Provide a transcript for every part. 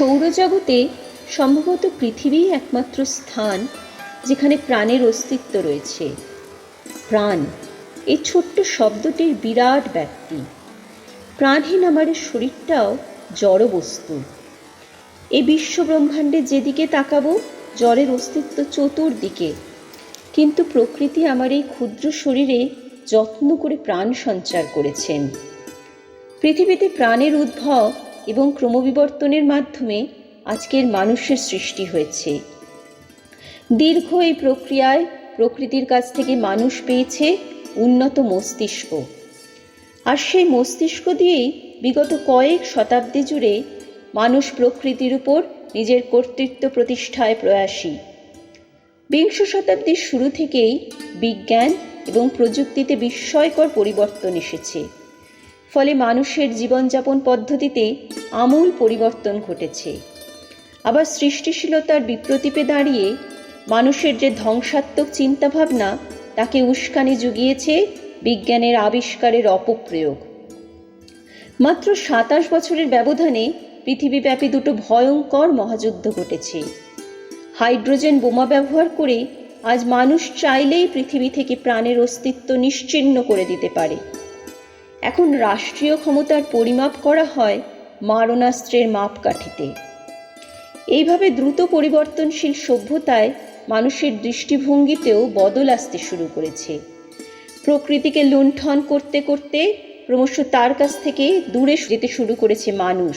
সৌরজগতে সম্ভবত পৃথিবী একমাত্র স্থান যেখানে প্রাণের অস্তিত্ব রয়েছে। প্রাণ, এই ছোট্ট শব্দটির বিরাট ব্যক্তি প্রাণহীন আমার শরীরটাও জড় বস্তু। এই বিশ্বব্রহ্মাণ্ডে যেদিকে তাকাবো জড়ের অস্তিত্ব চতুর্দিকে। কিন্তু প্রকৃতি আমার এই ক্ষুদ্র শরীরে যত্ন করে প্রাণ সঞ্চার করেছেন। পৃথিবীতে প্রাণের উদ্ভব এবং ক্রমবিবর্তনের মাধ্যমে আজকের মানুষের সৃষ্টি হয়েছে। দীর্ঘ এই প্রক্রিয়ায় প্রকৃতির কাছ থেকে মানুষ পেয়েছে উন্নত মস্তিষ্ক। আর সেই মস্তিষ্ক দিয়েই বিগত কয়েক শতাব্দী জুড়ে মানুষ প্রকৃতির উপর নিজের কর্তৃত্ব প্রতিষ্ঠায় প্রয়াসী। বিংশ শতাব্দীর শুরু থেকেই বিজ্ঞান এবং প্রযুক্তিতে বিস্ময়কর পরিবর্তন এসেছে। ফলে মানুষের জীবনযাপন পদ্ধতিতে আমূল পরিবর্তন ঘটেছে। আবার সৃষ্টিশীলতার বিপ্রতীপে দাঁড়িয়ে মানুষের যে ধ্বংসাত্মক চিন্তাভাবনা, তাকে উস্কানি জুগিয়েছে বিজ্ঞানের আবিষ্কারের অপপ্রয়োগ। মাত্র সাতাশ বছরের ব্যবধানে পৃথিবীব্যাপী দুটো ভয়ঙ্কর মহাযুদ্ধ ঘটেছে। হাইড্রোজেন বোমা ব্যবহার করে আজ মানুষ চাইলেই পৃথিবী থেকে প্রাণের অস্তিত্ব নিশ্চিহ্ন করে দিতে পারে। এখন রাষ্ট্রীয় ক্ষমতার পরিমাপ করা হয় মারণাস্ত্রের মাপকাঠিতে। এইভাবে দ্রুত পরিবর্তনশীল সভ্যতায় মানুষের দৃষ্টিভঙ্গিতেও বদল আসতে শুরু করেছে। প্রকৃতিকে লুণ্ঠন করতে করতে ক্রমশ তার কাছ থেকে দূরে যেতে শুরু করেছে মানুষ।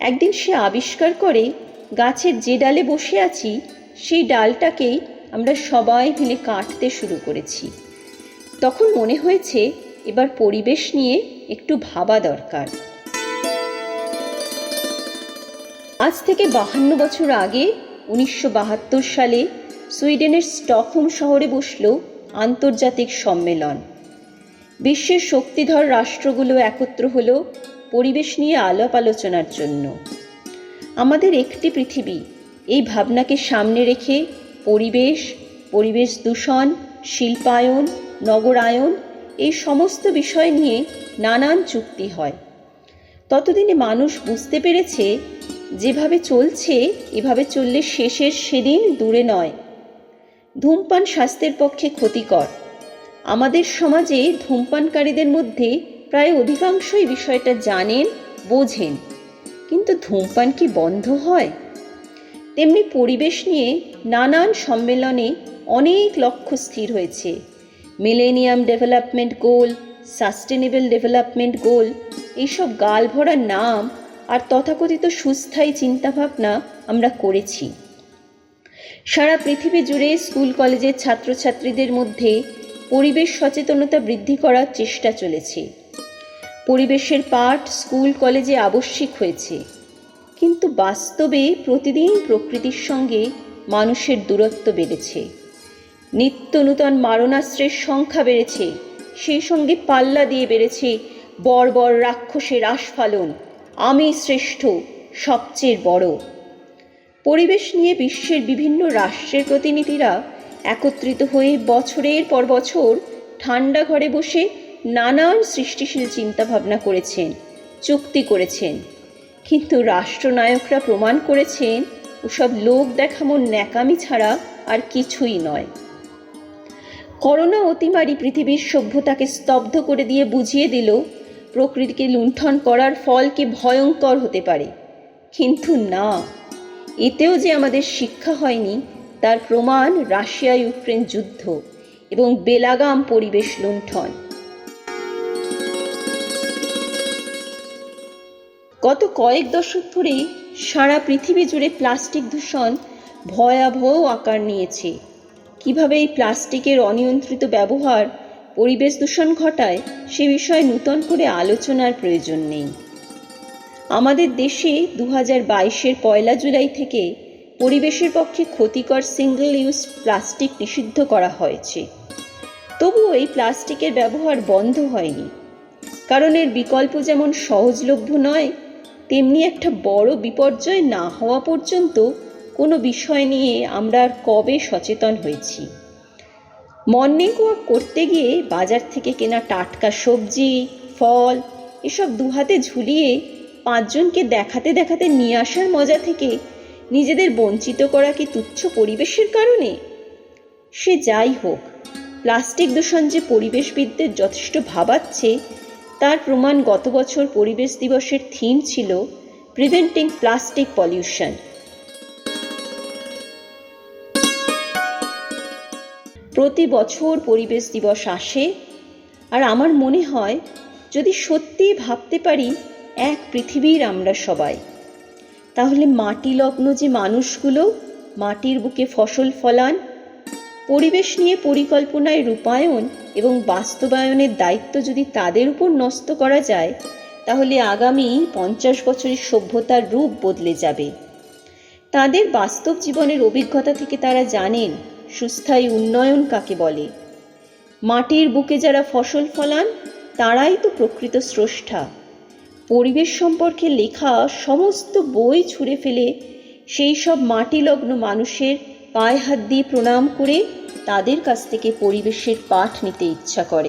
একদিন সে আবিষ্কার করে, গাছের যে ডালে বসে আছি, সেই ডালটাকেই আমরা সবাই মিলে কাটতে শুরু করেছি। তখন মনে হয়েছে এবার পরিবেশ নিয়ে একটু ভাবা দরকার। আজ থেকে বাহান্ন বছর আগে উনিশশো বাহাত্তর সালে সুইডেনের স্টকহোম শহরে বসল আন্তর্জাতিক সম্মেলন। বিশ্বের শক্তিধর রাষ্ট্রগুলো একত্র হল পরিবেশ নিয়ে আলাপ আলোচনার জন্য। আমাদের একটি পৃথিবী, এই ভাবনাকে সামনে রেখে পরিবেশ পরিবেশ দূষণ, শিল্পায়ন, নগরায়ন এই সমস্ত বিষয় নিয়ে নানান চুক্তি হয়। ততদিনে মানুষ বুঝতে পেরেছে, যেভাবে চলছে, এভাবে চললে শেষের সেদিন দূরে নয়। ধূমপান স্বাস্থ্যের পক্ষে ক্ষতিকর। আমাদের সমাজে ধূমপানকারীদের মধ্যে প্রায় অধিকাংশই বিষয়টা জানেন, বোঝেন। কিন্তু ধূমপান কি বন্ধ হয়? তেমনি পরিবেশ নিয়ে নানান সম্মেলনে অনেক লক্ষ্য স্থির হয়েছে। Millennium development goal sustainable development goal এইসব গাল ভরা নাম আর তথাকথিত সুস্থায়ী চিন্তাভাবনা আমরা করেছি। সারা পৃথিবী জুড়ে স্কুল, কলেজের ছাত্রছাত্রীদের মধ্যে পরিবেশ সচেতনতা বৃদ্ধি করার চেষ্টা চলেছে। পরিবেশের পাঠ স্কুল, কলেজে আবশ্যিক হয়েছে। কিন্তু বাস্তবে প্রতিদিন প্রকৃতির সঙ্গে মানুষের দূরত্ব বেড়েছে। নিত্য নূতন মারণাস্ত্রের সংখ্যা বেড়েছে। সেই সঙ্গে পাল্লা দিয়ে বেড়েছে বর্বর রাক্ষসের আস্ফালন। আমি শ্রেষ্ঠ, সবচেয়ে বড়। পরিবেশ নিয়ে বিশ্বের বিভিন্ন রাষ্ট্রের প্রতিনিধিরা একত্রিত হয়ে বছরের পর বছর ঠান্ডা ঘরে বসে নানান সৃষ্টিশীল চিন্তাভাবনা করেছেন, চুক্তি করেছেন। কিন্তু রাষ্ট্রনায়করা প্রমাণ করেছেন, ওসব লোক দেখামো ন্যাকামি ছাড়া আর কিছুই নয়। করোনা অতিমারি পৃথিবীর সভ্যতাকে স্তব্ধ করে দিয়ে বুঝিয়ে দিল, প্রকৃতিকে লুণ্ঠন করার ফল কি ভয়ঙ্কর হতে পারে। কিন্তু না, এতেও যে আমাদের শিক্ষা হয়নি, তার প্রমাণ রাশিয়া ইউক্রেন যুদ্ধ এবং বেলাগাম পরিবেশ লুণ্ঠন। গত কয়েক দশক ধরে সারা পৃথিবী জুড়ে প্লাস্টিক দূষণ ভয়াবহ আকার নিয়েছে। কীভাবে এই প্লাস্টিকের অনিয়ন্ত্রিত ব্যবহার পরিবেশ দূষণ ঘটায় সে বিষয়ে নূতন করে আলোচনার প্রয়োজন নেই। আমাদের দেশে দু হাজার বাইশের পয়লা জুলাই থেকে পরিবেশের পক্ষে ক্ষতিকর সিঙ্গল ইউজ প্লাস্টিক নিষিদ্ধ করা হয়েছে। তবুও এই প্লাস্টিকের ব্যবহার বন্ধ হয়নি। কারণ এর বিকল্প যেমন সহজলভ্য নয়, তেমনি একটা বড় বিপর্যয় না হওয়া পর্যন্ত কোনো বিষয় নিয়ে আমরা আর কবে সচেতন হয়েছি? মর্নিং ওয়াক করতে গিয়ে বাজার থেকে কেনা টাটকা সবজি, ফল এসব দুহাতে ঝুলিয়ে পাঁচজনকে দেখাতে দেখাতে নিয়ে আসার মজা থেকে নিজেদের বঞ্চিত করা কি তুচ্ছ পরিবেশের কারণে? সে যাই হোক, প্লাস্টিক দূষণ যে পরিবেশবিদদের যথেষ্ট ভাবাচ্ছে, তার প্রমাণ গত বছর পরিবেশ দিবসের থিম ছিল প্রিভেন্টিং প্লাস্টিক পলিউশন প্রতি বছর পরিবেশ দিবস আসে, আর আমার মনে হয় যদি সত্যিই ভাবতে পারি, এক পৃথিবীর আমরা সবাই। তাহলে মাটি লগ্ন যে মানুষগুলো, মাটির বুকে ফসল ফলান, পরিবেশ নিয়ে পরিকল্পনায় রূপায়ণ এবং বাস্তবায়নের দায়িত্ব যদি তাদের উপর ন্যস্ত করা যায়, তাহলে আগামী পঞ্চাশ বছরের সভ্যতার রূপ বদলে যাবে। তাদের বাস্তব জীবনের অভিজ্ঞতা থেকে তারা জানেন সুস্থায়ী উন্নয়ন কাকে বলে? মাটির বুকে যারা ফসল ফলান, তারাই তো প্রকৃত স্রষ্টা। পরিবেশ সম্পর্কে লেখা সমস্ত বই ছুঁড়ে ফেলে সেই সব মাটিলগ্ন মানুষের পায়ে হাত দিয়ে প্রণাম করে তাদের কাছ থেকে পরিবেশের পাঠ নিতে ইচ্ছা করে।